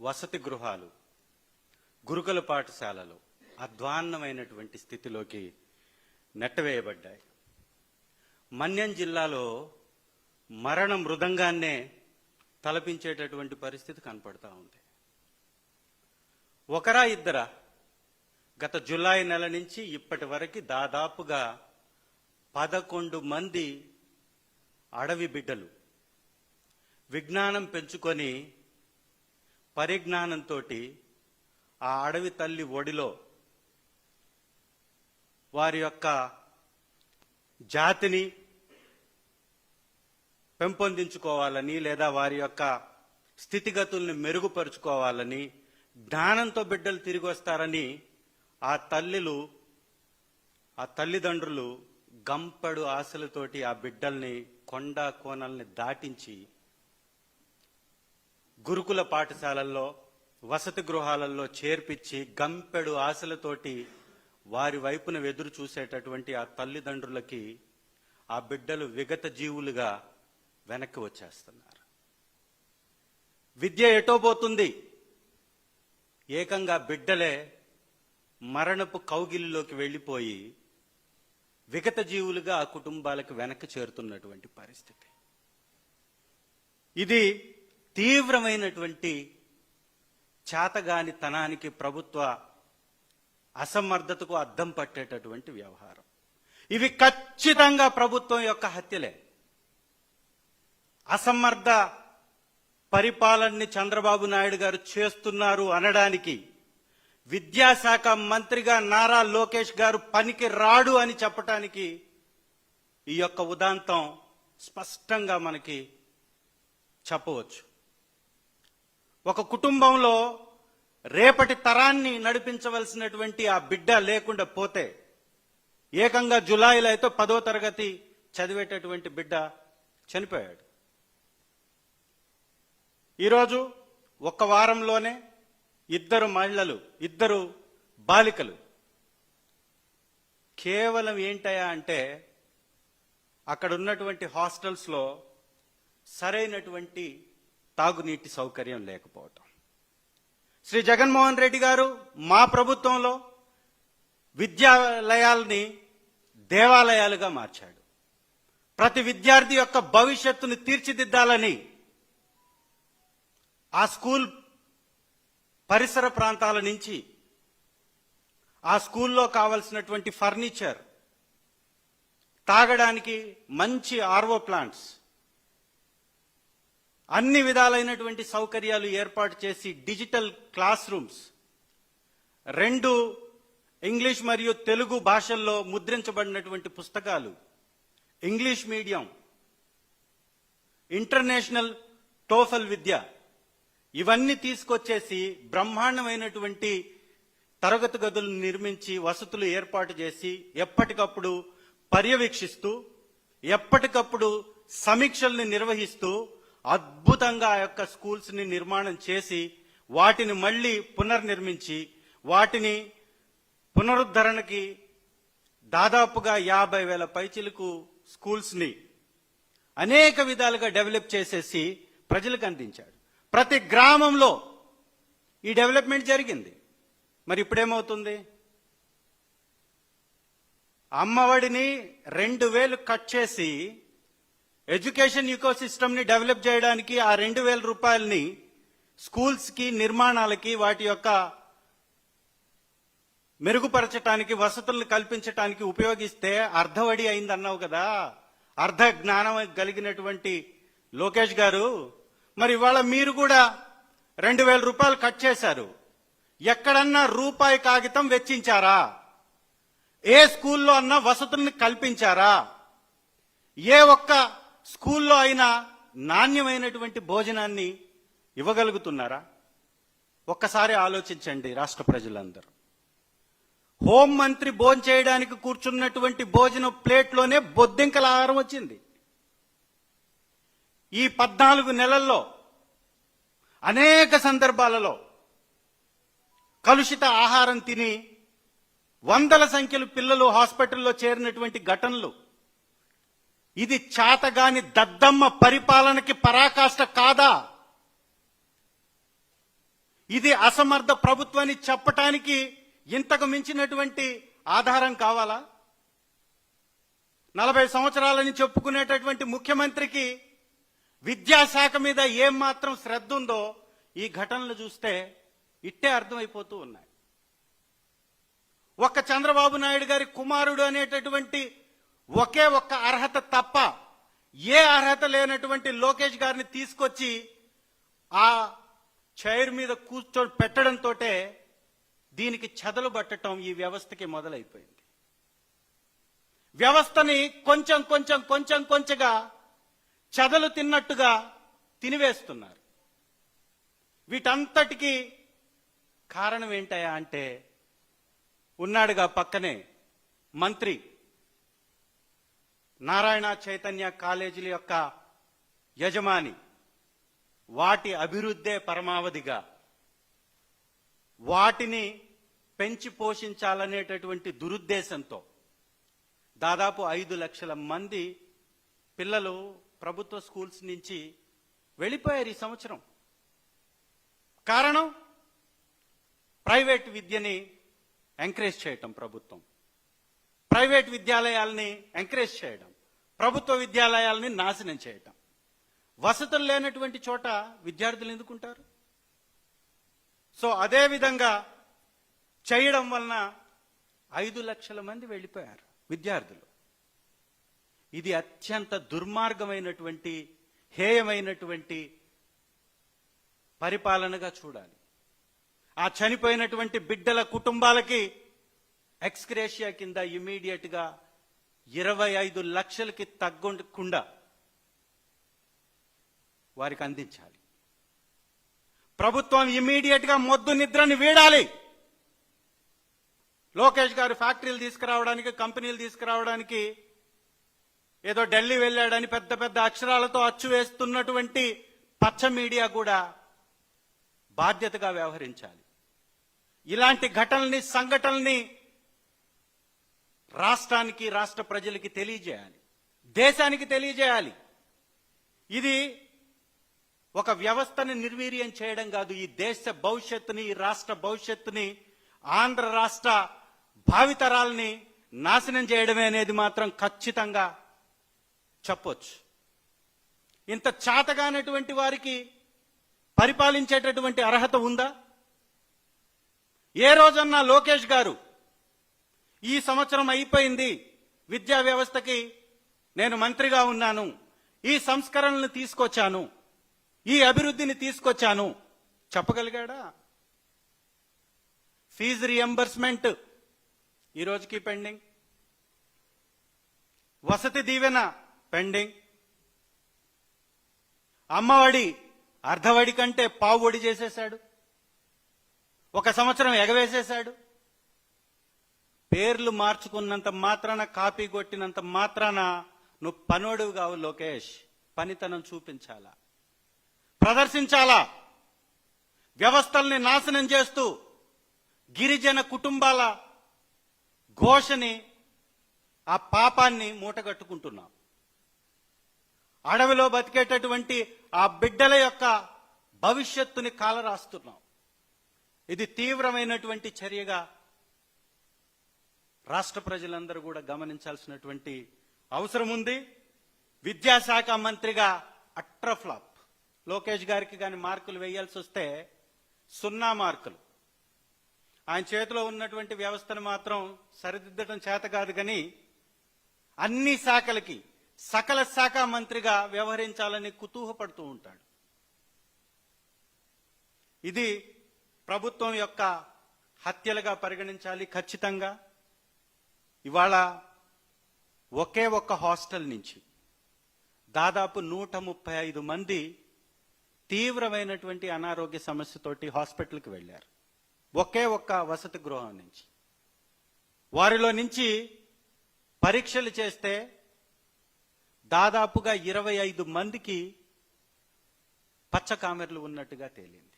వసతి గృహాలు గురుకుల పాఠశాలలు అధ్వాన్నమైనటువంటి స్థితిలోకి నెట్టవేయబడ్డాయి. మన్యం జిల్లాలో మరణ మృదంగాన్నే తలపించేటటువంటి పరిస్థితి కనపడతా ఉంది. ఒకరా ఇద్దరా గత జులై నెల నుంచి ఇప్పటి వరకు దాదాపుగా పదకొండు మంది అడవి బిడ్డలు విజ్ఞానం పెంచుకొని పరిజ్ఞానంతో ఆ అడవి తల్లి ఒడిలో వారి యొక్క జాతిని పెంపొందించుకోవాలని లేదా వారి యొక్క స్థితిగతుల్ని మెరుగుపరుచుకోవాలని జ్ఞానంతో బిడ్డలు తిరిగి వస్తారని ఆ తల్లులు ఆ తల్లిదండ్రులు గంపడు ఆశలతోటి ఆ బిడ్డల్ని కొండ కోనల్ని దాటించి గురుకుల పాఠశాలల్లో వసతి గృహాలలో చేర్పించి గంపెడు ఆశలతోటి వారి వైపున ఎదురు చూసేటటువంటి ఆ తల్లిదండ్రులకి ఆ బిడ్డలు విగత జీవులుగా వెనక్కి వచ్చేస్తున్నారు. విద్య ఎటో పోతుంది? ఏకంగా బిడ్డలే మరణపు కౌగిలిలోకి వెళ్ళిపోయి విగత జీవులుగా ఆ కుటుంబాలకు వెనక్కి చేరుతున్నటువంటి పరిస్థితి. ఇది తీవ్రమైనటువంటి చేతగాని తనానికి ప్రభుత్వ అసమర్థతకు అద్దం పట్టేటటువంటి వ్యవహారం. ఇవి ఖచ్చితంగా ప్రభుత్వం యొక్క హత్యలే. అసమర్థ పరిపాలనని చంద్రబాబు నాయుడు గారు చేస్తున్నారు అనడానికి విద్యాశాఖ మంత్రిగా నారా లోకేష్ గారు పనికి రాడు అని చెప్పటానికి ఈ యొక్క ఉదాంతం స్పష్టంగా మనకి చెప్పవచ్చు. ఒక కుటుంబంలో రేపటి తరాన్ని నడిపించవలసినటువంటి ఆ బిడ్డ లేకుండా పోతే ఏకంగా జులైలో అయితే పదో తరగతి చదివేటటువంటి బిడ్డ చనిపోయాడు. ఈరోజు ఒక వారంలోనే ఇద్దరు మహిళలు ఇద్దరు బాలికలు. కేవలం ఏంటయా అంటే అక్కడ ఉన్నటువంటి హాస్టల్స్లో సరైనటువంటి తాగునీటి సౌకర్యం లేకపోవటం. శ్రీ జగన్మోహన్ రెడ్డి గారు మా ప్రభుత్వంలో విద్యాలయాల్ని దేవాలయాలుగా మార్చాడు. ప్రతి విద్యార్థి యొక్క భవిష్యత్తును తీర్చిదిద్దాలని ఆ స్కూల్ పరిసర ప్రాంతాల నుంచి ఆ స్కూల్లో కావలసినటువంటి ఫర్నిచర్ తాగడానికి మంచి ఆర్వో ప్లాంట్స్ అన్ని విధాలైనటువంటి సౌకర్యాలు ఏర్పాటు చేసి డిజిటల్ క్లాస్ రూమ్స్ రెండు ఇంగ్లీష్ మరియు తెలుగు భాషల్లో ముద్రించబడినటువంటి పుస్తకాలు ఇంగ్లీష్ మీడియం ఇంటర్నేషనల్ టోఫల్ విద్య ఇవన్నీ తీసుకొచ్చేసి బ్రహ్మాండమైనటువంటి తరగతి గదులను నిర్మించి వసతులు ఏర్పాటు చేసి ఎప్పటికప్పుడు పర్యవేక్షిస్తూ ఎప్పటికప్పుడు సమీక్షల్ని నిర్వహిస్తూ అద్భుతంగా ఆ యొక్క స్కూల్స్ని నిర్మాణం చేసి వాటిని మళ్ళీ పునర్నిర్మించి వాటిని పునరుద్ధరణకి దాదాపుగా యాభై వేల పైచిలకు స్కూల్స్ని అనేక విధాలుగా డెవలప్ చేసేసి ప్రజలకు అందించాడు. ప్రతి గ్రామంలో ఈ డెవలప్మెంట్ జరిగింది. మరి ఇప్పుడేమవుతుంది? అమ్మఒడిని రెండు వేలు కట్ చేసి ఎడ్యుకేషన్ ఈకో సిస్టమ్ని డెవలప్ చేయడానికి ఆ రెండు వేల రూపాయలని స్కూల్స్కి నిర్మాణాలకి వాటి యొక్క మెరుగుపరచటానికి వసతులను కల్పించటానికి ఉపయోగిస్తే అర్ధవడి అయింది అన్నావు కదా. అర్ధ జ్ఞానం కలిగినటువంటి లోకేష్ గారు. మరి ఇవాళ మీరు కూడా రెండు వేల రూపాయలు కట్ చేశారు. ఎక్కడన్నా రూపాయి కాగితం వెచ్చించారా? ఏ స్కూల్లో అన్నా వసతుల్ని కల్పించారా? ఏ ఒక్క స్కూల్లో అయినా నాణ్యమైనటువంటి భోజనాన్ని ఇవ్వగలుగుతున్నారా? ఒక్కసారి ఆలోచించండి రాష్ట్ర ప్రజలందరూ. హోం మంత్రి భోజనం చేయడానికి కూర్చున్నటువంటి భోజనం ప్లేట్లోనే బొద్దింకల ఆహారం వచ్చింది. ఈ పద్నాలుగు నెలల్లో అనేక సందర్భాలలో కలుషిత ఆహారం తిని వందల సంఖ్యలో పిల్లలు హాస్పిటల్లో చేరినటువంటి ఘటనలు ఇది చాతగాని దద్దమ్మ పరిపాలనకి పరాకాష్ట కాదా? ఇది అసమర్థ ప్రభుత్వాన్ని చెప్పటానికి ఇంతకు మించినటువంటి ఆధారం కావాలా? నలభై సంవత్సరాలని చెప్పుకునేటటువంటి ముఖ్యమంత్రికి విద్యాశాఖ మీద ఏం మాత్రం శ్రద్ధ ఉందో ఈ ఘటనలు చూస్తే ఇట్టే అర్థమైపోతూ ఉన్నాయి. ఒక్క చంద్రబాబు నాయుడు గారి కుమారుడు అనేటటువంటి ఒకే ఒక్క అర్హత తప్ప ఏ అర్హత లేనటువంటి లోకేష్ గారిని తీసుకొచ్చి ఆ చైర్ మీద కూర్చో పెట్టడంతో దీనికి చెదలు పట్టడం ఈ వ్యవస్థకి మొదలైపోయింది. వ్యవస్థని కొంచెం కొంచెం కొంచెం కొంచెంగా చెదలు తిన్నట్టుగా తినివేస్తున్నారు. వీటంతటికి కారణం ఏంటయా అంటే ఉన్నాడుగా పక్కనే మంత్రి నారాయణ చైతన్య కాలేజీల యొక్క యజమాని వాటి అభివృద్ధే పరమావధిగా. వాటిని పెంచి పోషించాలనేటటువంటి దురుద్దేశంతో దాదాపు ఐదు లక్షల మంది పిల్లలు ప్రభుత్వ స్కూల్స్ నుంచి వెళ్ళిపోయారు ఈ సంవత్సరం. కారణం? ప్రైవేట్ విద్యని ఎంకరేజ్ చేయటం ప్రభుత్వం. ప్రైవేట్ విద్యాలయాల్ని ఎంకరేజ్ చేయడం. ప్రభుత్వ విద్యాలయాల్ని నాశనం చేయటం. వసతులు లేనటువంటి చోట విద్యార్థులు ఎందుకుంటారు? సో అదే విధంగా చేయడం వలన ఐదు లక్షల మంది వెళ్ళిపోయారు విద్యార్థులు. ఇది అత్యంత దుర్మార్గమైనటువంటి హేయమైనటువంటి పరిపాలనగా చూడాలి. ఆ చనిపోయినటువంటి బిడ్డల కుటుంబాలకి ఎక్స్క్రేషియా కింద ఇమీడియట్గా ఇరవై ఐదు లక్షలకి తగ్గకుండా వారికి అందించాలి. ప్రభుత్వం ఇమీడియట్గా మొద్దు నిద్రని వీడాలి. లోకేష్ గారు ఫ్యాక్టరీలు తీసుకురావడానికి కంపెనీలు తీసుకురావడానికి ఏదో ఢిల్లీ వెళ్ళాడని పెద్ద పెద్ద అక్షరాలతో అచ్చు వేస్తున్నటువంటి పచ్చ మీడియా కూడా బాధ్యతగా వ్యవహరించాలి. ఇలాంటి ఘటనల్ని సంఘటనల్ని రాష్ట్రానికి రాష్ట్ర ప్రజలకి తెలియజేయాలి. దేశానికి తెలియజేయాలి. ఇది ఒక వ్యవస్థని నిర్వీర్యం చేయడం కాదు. ఈ దేశ భవిష్యత్తుని ఈ రాష్ట్ర భవిష్యత్తుని ఆంధ్ర రాష్ట్ర భావితరాల్ని నాశనం చేయడమే అనేది మాత్రం ఖచ్చితంగా చెప్పొచ్చు. ఇంత చాతగానటువంటి వారికి పరిపాలించేటటువంటి అర్హత ఉందా? ఏ రోజన్నా లోకేష్ గారు ఈ సంవత్సరం అయిపోయింది. విద్యా వ్యవస్థకి నేను మంత్రిగా ఉన్నాను. ఈ సంస్కరణలు తీసుకొచ్చాను. ఈ అభివృద్ధిని తీసుకొచ్చాను. చెప్పగలిగాడా? ఫీజు రియంబర్స్మెంట్ ఈ రోజుకి పెండింగ్. వసతి దీవెన పెండింగ్. అమ్మఒడి అర్ధవడి కంటే పావు ఒడి చేసేశాడు. ఒక సంవత్సరం ఎగవేసేశాడు. పేర్లు మార్చుకున్నంత మాత్రాన కాపీ కొట్టినంత మాత్రాన నువ్వు పనోడువు కావు లోకేష్. పనితనం చూపించాలా? ప్రదర్శించాలా? వ్యవస్థల్ని నాశనం చేస్తూ గిరిజన కుటుంబాల ఘోషని ఆ పాపాన్ని మూటగట్టుకుంటున్నాం. అడవిలో బతికేటటువంటి ఆ బిడ్డల యొక్క భవిష్యత్తుని కాలరాస్తున్నాం. ఇది తీవ్రమైనటువంటి చర్యగా రాష్ట్ర ప్రజలందరూ కూడా గమనించాల్సినటువంటి అవసరం ఉంది. విద్యాశాఖ మంత్రిగా అట్రఫ్లాప్ లోకేష్ గారికి కానీ మార్కులు వేయాల్సి వస్తే సున్నా మార్కులు. ఆయన చేతిలో ఉన్నటువంటి వ్యవస్థను మాత్రం సరిదిద్దడం చేత కాదు కానీ అన్ని శాఖలకి సకల శాఖ మంత్రిగా వ్యవహరించాలని కుతూహపడుతూ ఉంటాడు. ఇది ప్రభుత్వం యొక్క హత్యలుగా పరిగణించాలి ఖచ్చితంగా. ఇవాళ ఒకే ఒక్క హాస్టల్ నుంచి దాదాపు నూట ముప్పై ఐదు మంది తీవ్రమైనటువంటి అనారోగ్య సమస్యతోటి హాస్పిటల్కి వెళ్ళారు. ఒకే ఒక్క వసతి గృహం నుంచి. వారిలో నుంచి పరీక్షలు చేస్తే దాదాపుగా ఇరవై ఐదు మందికి పచ్చకామెర్లు ఉన్నట్టుగా తేలింది.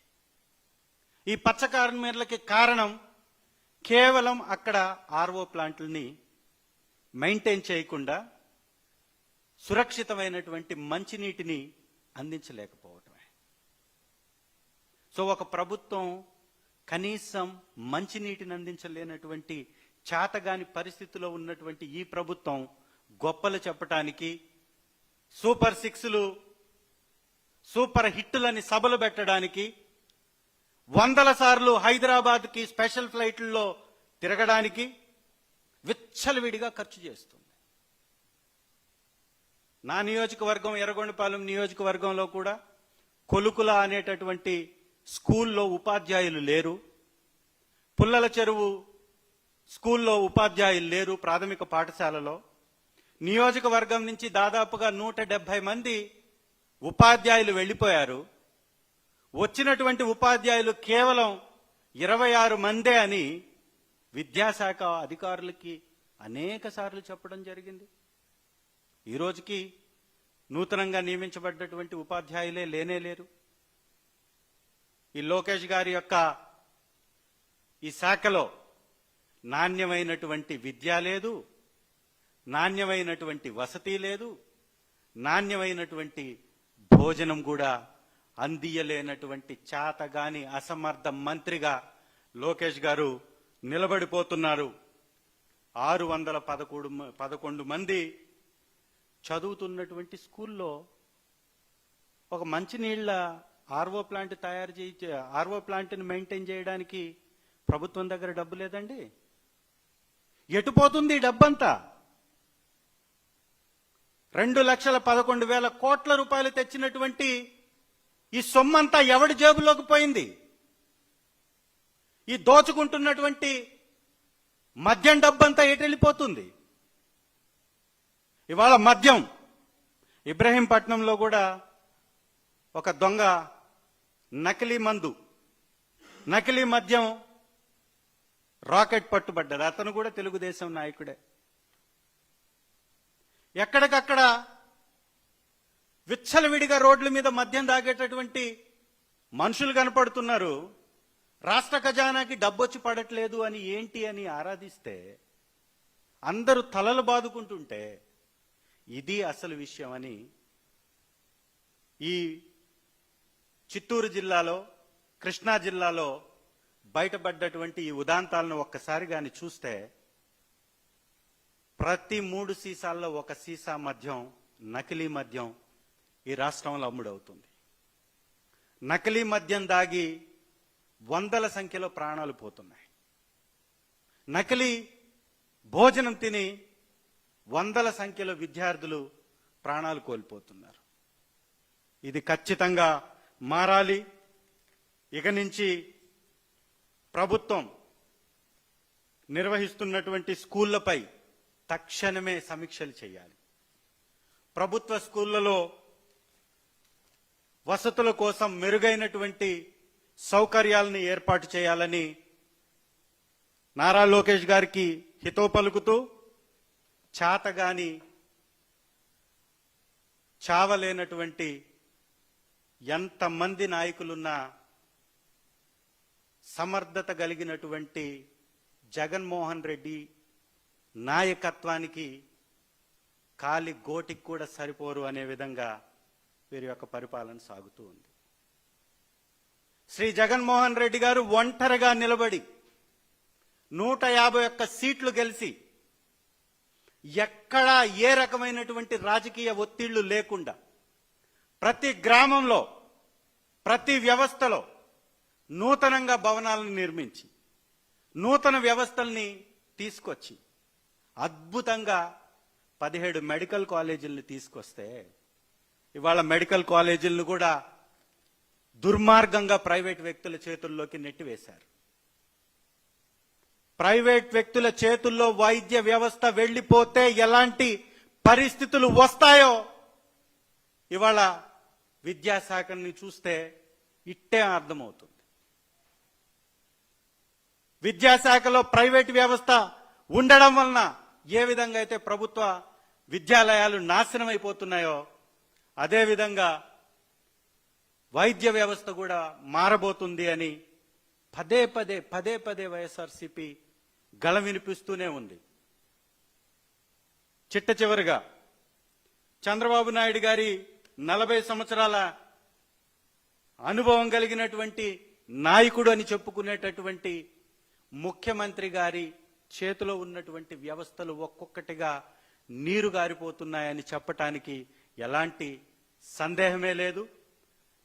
ఈ పచ్చకామెర్లకి కారణం కేవలం అక్కడ ఆర్ఓ ప్లాంట్లని మెయింటైన్ చేయకుండా సురక్షితమైనటువంటి మంచినీటిని అందించలేకపోవటమే. సో ఒక ప్రభుత్వం కనీసం మంచినీటిని అందించలేనటువంటి చేతగాని పరిస్థితిలో ఉన్నటువంటి ఈ ప్రభుత్వం గొప్పలు చెప్పటానికి సూపర్ సిక్స్లు సూపర్ హిట్టులని సభలు పెట్టడానికి వందల సార్లు హైదరాబాద్కి స్పెషల్ ఫ్లైట్లలో తిరగడానికి విచ్చలవిడిగా ఖర్చు చేస్తుంది. నా నియోజకవర్గం ఎర్రగొండపాలెం నియోజకవర్గంలో కూడా కొలుకుల అనేటటువంటి స్కూల్లో ఉపాధ్యాయులు లేరు. పుల్లల చెరువు స్కూల్లో ఉపాధ్యాయులు లేరు ప్రాథమిక పాఠశాలలో. నియోజకవర్గం నుంచి దాదాపుగా నూట మంది ఉపాధ్యాయులు వెళ్ళిపోయారు. వచ్చినటువంటి ఉపాధ్యాయులు కేవలం ఇరవై ఆరు మందే అని విద్యాశాఖ అధికారులకి అనేక సార్లు చెప్పడం జరిగింది. ఈ రోజుకి నూతనంగా నియమించబడ్డటువంటి ఉపాధ్యాయులే లేనే లేరు. ఈ లోకేష్ గారి యొక్క ఈ శాఖలో నాణ్యమైనటువంటి విద్య లేదు నాణ్యమైనటువంటి వసతి లేదు నాణ్యమైనటువంటి భోజనం కూడా అందియలేనటువంటి చాతగాని అసమర్థ మంత్రిగా లోకేష్ గారు నిలబడిపోతున్నారు. ఆరు వందల పదకొండు మ- పదకొండు మంది చదువుతున్నటువంటి స్కూల్లో ఒక మంచినీళ్ళ ఆర్ఓ ప్లాంట్ తయారు చేయి ఆర్ఓ ప్లాంట్ని మెయింటైన్ చేయడానికి ప్రభుత్వం దగ్గర డబ్బు లేదండి. ఎటుపోతుంది డబ్బంతా? రెండు లక్షల పదకొండు వేల కోట్ల రూపాయలు తెచ్చినటువంటి ఈ సొమ్మంతా ఎవడి జేబులోకి పోయింది? ఈ దోచుకుంటున్నటువంటి మద్యం డబ్బంతా ఎటు వెళ్ళిపోతుంది ఇవాళ మద్యం. ఇబ్రహీంపట్నంలో కూడా ఒక దొంగ నకిలీ మందు నకిలీ మద్యం రాకెట్ పట్టుబడ్డాడు. అతను కూడా తెలుగుదేశం నాయకుడే. ఎక్కడికక్కడ విచ్చలవిడిగా రోడ్ల మీద మద్యం తాగేటటువంటి మనుషులు కనపడుతున్నారు. రాష్ట్ర ఖజానాకి డబ్బొచ్చి పడట్లేదు అని ఏంటి అని ఆరాధిస్తే అందరూ తలలు బాదుకుంటుంటే ఇది అసలు విషయం అని ఈ చిత్తూరు జిల్లాలో కృష్ణా జిల్లాలో బయటపడ్డటువంటి ఈ ఉదాంతాలను ఒక్కసారి కానీ చూస్తే ప్రతి మూడు సీసాల్లో ఒక సీసా మద్యం నకిలీ మద్యం ఈ రాష్ట్రంలో అమ్ముడవుతుంది. నకిలీ మద్యం దాగి వందల సంఖ్యలో ప్రాణాలు పోతున్నాయి. నకిలీ భోజనం తిని వందల సంఖ్యలో విద్యార్థులు ప్రాణాలు కోల్పోతున్నారు. ఇది ఖచ్చితంగా మారాలి. ఇక నుంచి ప్రభుత్వం నిర్వహిస్తున్నటువంటి స్కూళ్ళపై తక్షణమే సమీక్షలు చేయాలి. ప్రభుత్వ స్కూళ్ళలో వసతుల కోసం మెరుగైనటువంటి సౌకర్యాలను ఏర్పాటు చేయాలని నారా లోకేష్ గారికి హితో పలుకుతూ చాతగాని చావలేనటువంటి ఎంతమంది నాయకులున్నా సమర్థత కలిగినటువంటి జగన్మోహన్ రెడ్డి నాయకత్వానికి కాలి గోటికి కూడా సరిపోరు అనే విధంగా వీరి యొక్క పరిపాలన సాగుతూ ఉంది. శ్రీ జగన్మోహన్ రెడ్డి గారు ఒంటరిగా నిలబడి నూట యాభై ఒక్క సీట్లు గెలిచి ఎక్కడా ఏ రకమైనటువంటి రాజకీయ ఒత్తిళ్ళు లేకుండా ప్రతి గ్రామంలో ప్రతి వ్యవస్థలో నూతనంగా భవనాలను నిర్మించి నూతన వ్యవస్థల్ని తీసుకొచ్చి అద్భుతంగా పదిహేడు మెడికల్ కాలేజీలను తీసుకొస్తే ఇవాళ మెడికల్ కాలేజీలను కూడా దుర్మార్గంగా ప్రైవేట్ వ్యక్తుల చేతుల్లోకి నెట్టివేశారు. ప్రైవేట్ వ్యక్తుల చేతుల్లో వైద్య వ్యవస్థ వెళ్ళిపోతే ఎలాంటి పరిస్థితులు వస్తాయో ఇవాళ విద్యాశాఖని చూస్తే ఇట్టే అర్థమవుతుంది. విద్యాశాఖలో ప్రైవేట్ వ్యవస్థ ఉండడం వలన ఏ విధంగా అయితే ప్రభుత్వ విద్యాలయాలు నాశనం అయిపోతున్నాయో అదేవిధంగా వైద్య వ్యవస్థ కూడా మారబోతుంది అని పదే పదే పదే పదే వైఎస్ఆర్సీపీ గళ వినిపిస్తూనే ఉంది. చిట్ట చివరిగా చంద్రబాబు నాయుడు గారి నలభై సంవత్సరాల అనుభవం కలిగినటువంటి నాయకుడు అని చెప్పుకునేటటువంటి ముఖ్యమంత్రి గారి చేతిలో ఉన్నటువంటి వ్యవస్థలు ఒక్కొక్కటిగా నీరు గారిపోతున్నాయని చెప్పటానికి ఎలాంటి సందేహమే లేదు.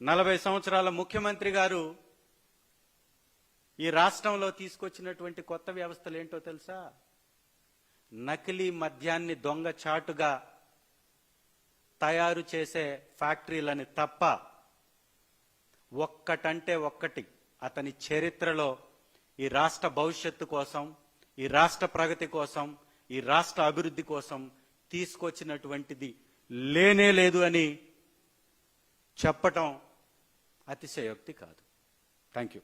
నలభై సంవత్సరాల ముఖ్యమంత్రి గారు ఈ రాష్ట్రంలో తీసుకొచ్చినటువంటి కొత్త వ్యవస్థలు ఏంటో తెలుసా? నకిలీ మద్యాన్ని దొంగ చాటుగా తయారు చేసే ఫ్యాక్టరీలని తప్ప ఒక్కటంటే ఒక్కటి అతని చరిత్రలో ఈ రాష్ట్ర భవిష్యత్తు కోసం ఈ రాష్ట్ర ప్రగతి కోసం ఈ రాష్ట్ర అభివృద్ధి కోసం తీసుకొచ్చినటువంటిది లేనే లేదు అని చెప్పటం అతిశయోక్తి కాదు. థ్యాంక్ యూ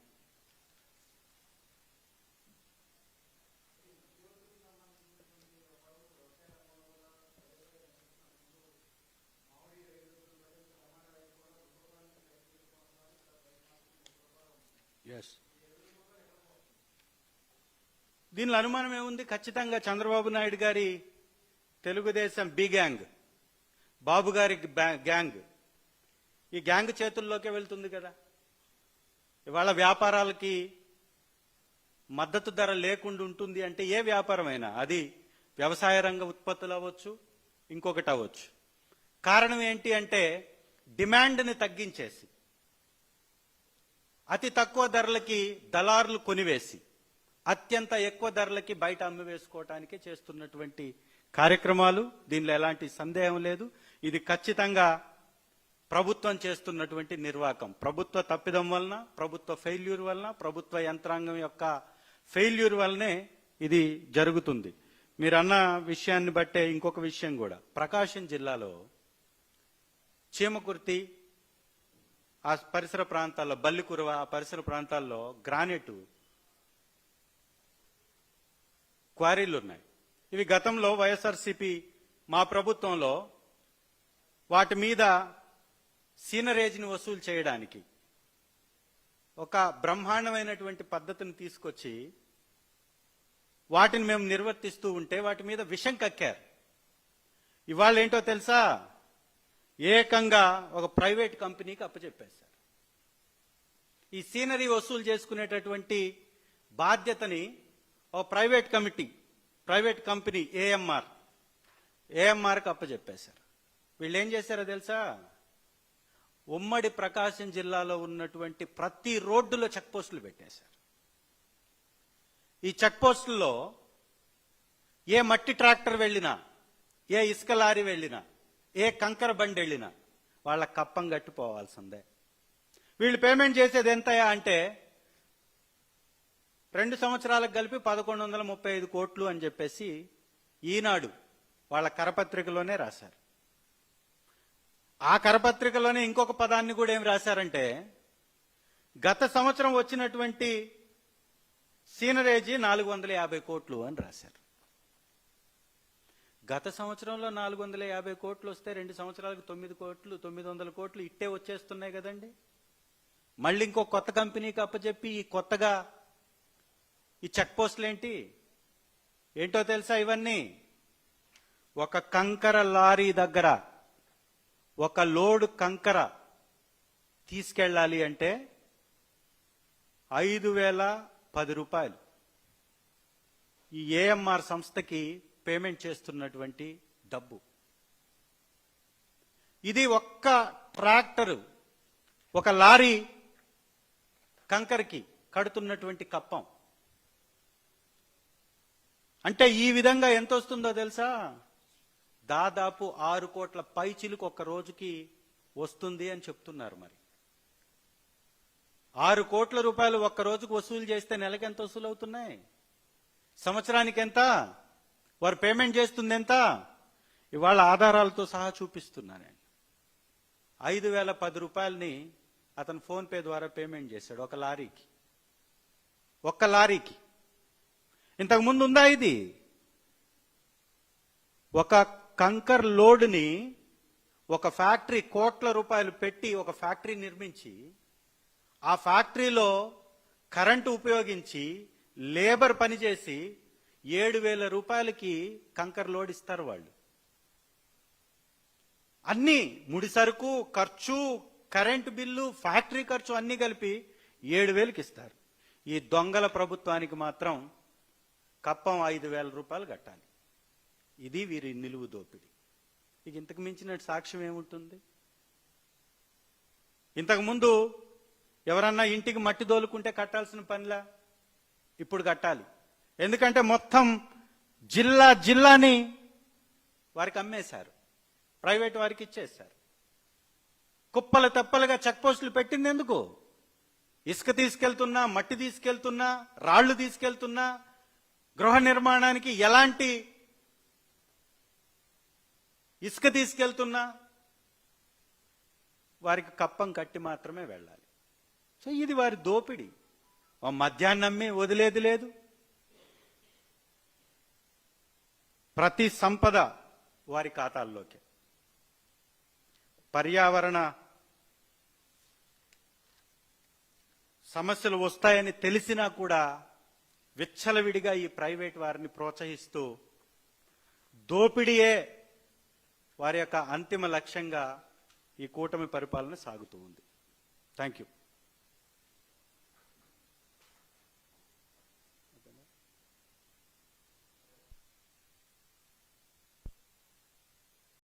ఎస్ దీనిలో అనుమానం ఏముంది? ఖచ్చితంగా చంద్రబాబు నాయుడు గారి తెలుగుదేశం బి గ్యాంగ్. బాబు గారి గ్యాంగ్. ఈ గ్యాంగ్ చేతుల్లోకే వెళ్తుంది కదా. ఇవాళ వ్యాపారాలకి మద్దతు ధర లేకుండా ఉంటుంది అంటే ఏ వ్యాపారమైనా అది వ్యవసాయ రంగ ఉత్పత్తులు అవ్వచ్చు ఇంకొకటి అవ్వచ్చు. కారణం ఏంటి అంటే డిమాండ్ని తగ్గించేసి అతి తక్కువ ధరలకి దళారులు కొనివేసి అత్యంత ఎక్కువ ధరలకి బయట అమ్మివేసుకోవటానికే చేస్తున్నటువంటి కార్యక్రమాలు. దీనిలో ఎలాంటి సందేహం లేదు. ఇది ఖచ్చితంగా ప్రభుత్వం చేస్తున్నటువంటి నిర్వాకం. ప్రభుత్వ తప్పిదం వలన ప్రభుత్వ ఫెయిల్యూర్ వలన ప్రభుత్వ యంత్రాంగం యొక్క ఫెయిల్యూర్ వల్లనే ఇది జరుగుతుంది. మీరు అన్న విషయాన్ని బట్టే ఇంకొక విషయం కూడా. ప్రకాశం జిల్లాలో చీమకుర్తి ఆ పరిసర ప్రాంతాల్లో బల్లికురవ ఆ పరిసర ప్రాంతాల్లో గ్రానైట్ క్వారీలు ఉన్నాయి. ఇవి గతంలో వైఎస్ఆర్సిపి మా ప్రభుత్వంలో వాటి మీద సీనరేజ్ని వసూలు చేయడానికి ఒక బ్రహ్మాండమైనటువంటి పద్ధతిని తీసుకొచ్చి వాటిని మేము నిర్వర్తిస్తూ ఉంటే వాటి మీద విషం కక్కారు. ఇవాళ ఏంటో తెలుసా? ఏకంగా ఒక ప్రైవేట్ కంపెనీకి అప్పచెప్పేశారు. ఈ సీనరీ వసూలు చేసుకునేటటువంటి బాధ్యతని ఒక private committee private company AMR ఏఎంఆర్కి అప్పచెప్పేశారు. వీళ్ళు ఏం చేశారో తెలుసా? ఉమ్మడి ప్రకాశం జిల్లాలో ఉన్నటువంటి ప్రతి రోడ్డులో చెక్ పోస్టులు పెట్టేశారు. ఈ చెక్ పోస్టుల్లో ఏ మట్టి ట్రాక్టర్ వెళ్ళినా ఏ ఇసుక లారీ వెళ్ళినా ఏ కంకర బండి వెళ్ళినా వాళ్ళ కప్పం కట్టిపోవాల్సిందే. వీళ్ళు పేమెంట్ చేసేది ఎంతయా అంటే రెండు సంవత్సరాలకు కలిపి పదకొండు వందల ముప్పై ఐదు కోట్లు అని చెప్పేసి ఈనాడు వాళ్ళ కరపత్రికలోనే రాశారు. ఆ కరపత్రికలోనే ఇంకొక పదాన్ని కూడా ఏం రాశారంటే గత సంవత్సరం వచ్చినటువంటి సీనరేజీ నాలుగు వందల యాభై కోట్లు అని రాశారు. గత సంవత్సరంలో నాలుగు వందల యాభై కోట్లు వస్తే రెండు సంవత్సరాలకు తొమ్మిది కోట్లు తొమ్మిది వందల కోట్లు ఇట్టే వచ్చేస్తున్నాయి కదండి. మళ్ళీ ఇంకో కొత్త కంపెనీకి అప్పచెప్పి ఈ కొత్తగా ఈ చెక్ పోస్టులు ఏంటి? ఏంటో తెలుసా ఇవన్నీ? ఒక కంకర లారీ దగ్గర ఒక లోడ్ కంకర తీసుకెళ్ళాలి అంటే ఐదు వేల పది రూపాయలు. ఈ ఏఎంఆర్ సంస్థకి పేమెంట్ చేస్తున్నటువంటి డబ్బు. ఇది ఒక్క ట్రాక్టరు ఒక లారీ కంకరకి కడుతున్నటువంటి కప్పం. అంటే ఈ విధంగా ఎంత వస్తుందో తెలుసా? దాదాపు ఆరు కోట్ల పైచిలుకు ఒక రోజుకి వస్తుంది అని చెప్తున్నారు మరి. ఆరు కోట్ల రూపాయలు ఒక్క రోజుకు వసూలు చేస్తే నెలకి ఎంత వసూలు అవుతున్నాయి సంవత్సరానికి ఎంత? వారు పేమెంట్ చేస్తుంది ఎంత? ఇవాళ ఆధారాలతో సహా చూపిస్తున్నాను నేను. ఐదు వేల పది రూపాయలని అతను ఫోన్పే ద్వారా పేమెంట్ చేశాడు ఒక లారీకి. ఒక్క లారీకి. ఇంతకు ముందు ఉందా ఇది? ఒక కంకర్ లోడ్ని ఒక ఫ్యాక్టరీ కోట్ల రూపాయలు పెట్టి ఒక ఫ్యాక్టరీ నిర్మించి ఆ ఫ్యాక్టరీలో కరెంటు ఉపయోగించి లేబర్ పనిచేసి ఏడు వేల రూపాయలకి కంకర్ లోడ్ ఇస్తారు వాళ్ళు. అన్ని ముడి సరుకు ఖర్చు కరెంటు బిల్లు ఫ్యాక్టరీ ఖర్చు అన్ని కలిపి ఏడు వేలకి ఇస్తారు. ఈ దొంగల ప్రభుత్వానికి మాత్రం కప్పం ఐదు వేల రూపాయలు కట్టాలి. ఇది వీరి నిలువు దోపిడి. ఇక ఇంతకు మించిన సాక్ష్యం ఏముంటుంది? ఇంతకుముందు ఎవరన్నా ఇంటికి మట్టి దోలుకుంటే కట్టాల్సిన పనిలా? ఇప్పుడు కట్టాలి. ఎందుకంటే మొత్తం జిల్లా జిల్లాని వారికి అమ్మేశారు. ప్రైవేట్ వారికి ఇచ్చేశారు. కుప్పలు తెప్పలుగా చెక్పోస్టులు పెట్టింది ఎందుకు? ఇసుక తీసుకెళ్తున్నా మట్టి తీసుకెళ్తున్నా రాళ్ళు తీసుకెళ్తున్నా గృహ నిర్మాణానికి ఎలాంటి ఇసుక తీసుకెళ్తున్నా వారికి కప్పం కట్టి మాత్రమే వెళ్ళాలి. సో ఇది వారి దోపిడి. ఓ మధ్యాహ్నమ్మి వదిలేది లేదు. ప్రతి సంపద వారి ఖాతాల్లోకి. పర్యావరణ సమస్యలు వస్తాయని తెలిసినా కూడా విచ్చలవిడిగా ఈ ప్రైవేట్ వారిని ప్రోత్సహిస్తూ దోపిడీయే వారి యొక్క అంతిమ లక్ష్యంగా ఈ కూటమి పరిపాలన సాగుతూ ఉంది. Thank you